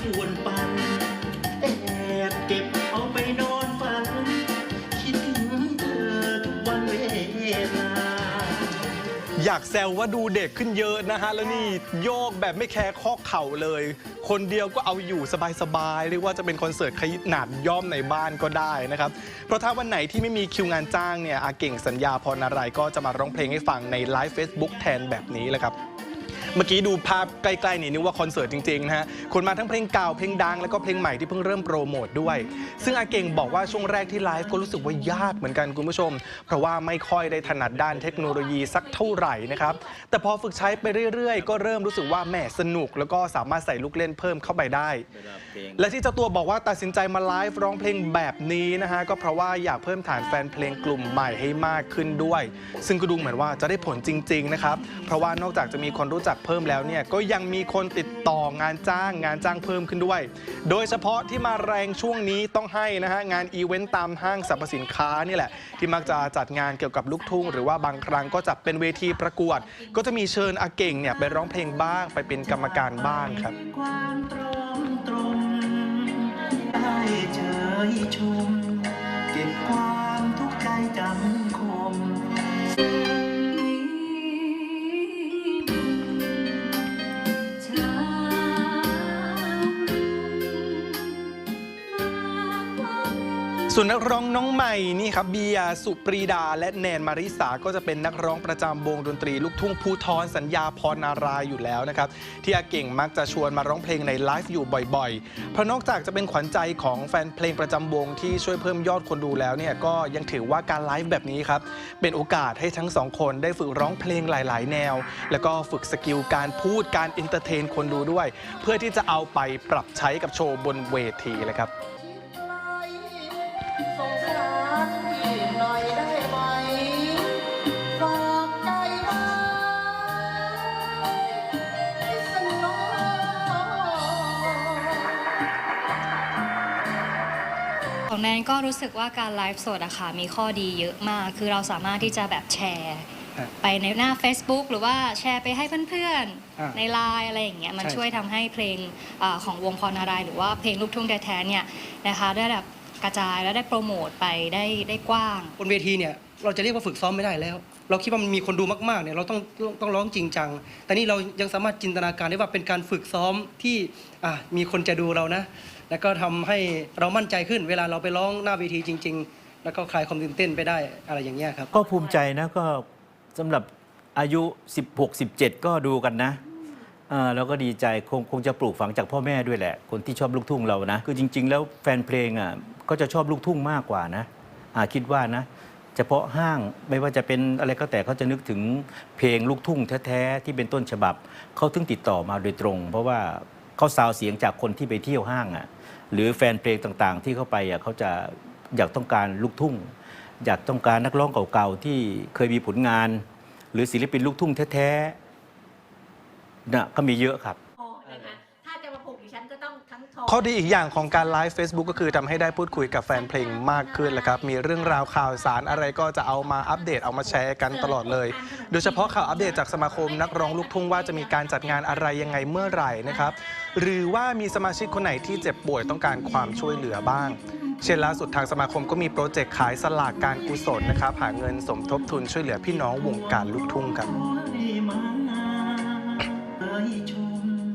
ควรปันแอบเก็บเอาไปนอนฝัน คิดถึงเธอทุกวันเวลา อยากแซวว่าดูเด็กขึ้นเยอะนะฮะ แล้วนี่โยกแบบไม่แคร์ข้อเข่าเลย คนเดียวก็เอาอยู่สบายๆหรือว่าจะเป็นคอนเสิร์ตขนาดย่อมในบ้านก็ได้นะครับ เพราะถ้าวันไหนที่ไม่มีคิวงานจ้างเนี่ยอาเก่งสัญญาพรนารายก็จะมาร้องเพลงให้ฟังในไลฟ์เฟซบุ๊กแทนแบบนี้แหละครับ เมื่อกี้ดูภาพใกล้ๆนี่นึกว่าคอนเสิร์ตจริงๆนะฮะคนมาทั้งเพลงเก่าเพลงดังแล้วก็เพลงใหม่ที่เพิ่งเริ่มโปรโมทด้วย ซึ่งอาเก่งบอกว่าช่วงแรกที่ไลฟ์ก็รู้สึกว่ายากเหมือนกันคุณผู้ชม เพราะว่าไม่ค่อยได้ถนัดด้านเทคโนโลยีสักเท่าไหร่นะครับ แต่พอฝึกใช้ไปเรื่อยๆ ก็เริ่มรู้สึกว่าแหมสนุก แล้วก็สามารถใส่ลูกเล่นเพิ่มเข้าไปได้ และที่เจ้าตัวบอกว่าตัดสินใจมาไลฟ์ร้องเพลงแบบนี้นะฮะก็เพราะว่าอยากเพิ่มฐานแฟนเพลงกลุ่มใหม่ให้มากขึ้นด้วย ซึ่งก็ดูเหมือนว่าจะได้ผลจริง ๆนะครับเพราะว่านอกจากจะมีคนรูู้้จักเพิ่มแล้วเนี่ยก็ยังมีคนติดต่องานจ้างงานจ้างเพิ่มขึ้นด้วย โดยเฉพาะที่มาแรงช่วงนี้ต้องให้นะฮะงานอีเวนต์ตามห้างสรรพสินค้านี่แหละ ที่มักจะจัดงานเกี่ยวกับลูกทุ่ง หรือว่าบางครั้งก็จัดเป็นเวทีประกวด ก็จะมีเชิญอาเก่งเนี่ยไปร้องเพลงบ้างไปเป็นกรรมการบ้างครับ ความตรงตรงได้เจยชม ส่วนนักร้องน้องใหม่นี่ครับเบียสุปรีดา และแนนมาริสาก็จะเป็นนักร้องประจำวงดนตรี ลูกทุ่งภูทรสัญญาพรนารายอยู่แล้วนะครับ ที่อาเก่งมักจะชวนมาร้องเพลงในไลฟ์อยู่บ่อยๆ เพราะนอกจากจะเป็นขวัญใจของแฟนเพลงประจำวงที่ช่วยเพิ่มยอดคนดูแล้วเนี่ยก็ยังถือว่าการไลฟ์แบบนี้ครับ เป็นโอกาสให้ทั้งสองคนได้ฝึกร้องเพลงหลาย ๆ แนว แล้วก็ฝึกสกิลการพูดการอินเตอร์เทนคนดูด้วย เพื่อที่จะเอาไปปรับใช้กับโชว์บนเวทีเลยครับ สงสารพี่หน่อยได้ไหมฝากใจไว้สนองของแนนก็รู้สึกว่าการไลฟ์สดอะค่ะมีข้อดีเยอะมาก คือเราสามารถที่จะแบบแชร์ ครับ ไปในหน้า Facebook หรือว่าแชร์ไปให้เพื่อนอ่าๆ ในไลน์อะไรอย่างเงี้ยมันใช่ ช่วยทำให้เพลงอาของวงพรนารายณ์หรือว่าเพลงลูกทุ่งแท้ๆเนี่ยนะคะได้แบบ กระจายและได้โปรโมทไปได้ได้กว้าง บนเวทีเนี่ยเราจะเรียกว่าฝึกซ้อมไม่ได้แล้ว เราคิดว่ามันมีคนดูมากๆเนี่ยเราต้องต้องต้องร้องจริงจัง แต่นี่เรายังสามารถจินตนาการได้ว่าเป็นการฝึกซ้อมที่อะมีคนจะดูเรานะ แล้วก็ทำให้เรามั่นใจขึ้น เวลาเราไปร้องหน้าเวทีจริง ๆ แล้วก็คลายความตื่นเต้นไปได้อะไรอย่างเงี้ยครับ ก็ภูมิใจนะก็สำหรับอายุ 16 17 ก็ดูกันนะเอ่อแล้วก็ดีใจคงคงจะปลูกฝังจากพ่อแม่ด้วยแหละ คนที่ชอบลูกทุ่งเรานะ คือจริง ๆ แล้วแฟนเพลงอะ ก็จะชอบลูกทุ่งมากกว่านะอาคิดว่านะ เฉพาะห้างไม่ว่าจะเป็นอะไรก็แต่เขาจะนึกถึงเพลงลูกทุ่งแท้ๆที่เป็นต้นฉบับเขาถึงติดต่อมาโดยตรง เพราะว่าเขาซาวเสียงจากคนที่ไปเที่ยวห้างอะหรือแฟนเพลงต่างๆ ที่เข้าไปอะเขาจะอยากต้องการลูกทุ่ง อยากต้องการนักร้องเก่าๆที่เคยมีผลงาน หรือศิลปินลูกทุ่งแท้ๆนะก็มีเยอะครับ ข้อดีอีกอย่างของการไลฟ์ Facebook ก็คือทำให้ได้พูดคุยกับแฟนเพลงมากขึ้นแหละครับ มีเรื่องราวข่าวสารอะไรก็จะเอามาอัปเดตเอามาแชร์กันตลอดเลย โดยเฉพาะข่าวอัปเดตจากสมาคมนักร้องลูกทุ่งว่าจะมีการจัดงานอะไรยังไงเมื่อไหร่นะครับ หรือว่ามีสมาชิกคนไหนที่เจ็บป่วยต้องการความช่วยเหลือบ้าง เช่นล่าสุดทางสมาคมก็มีโปรเจกต์ขายสลากการกุศลนะครับหาเงินสมทบทุนช่วยเหลือพี่น้องวงการลูกทุ่งครับหัว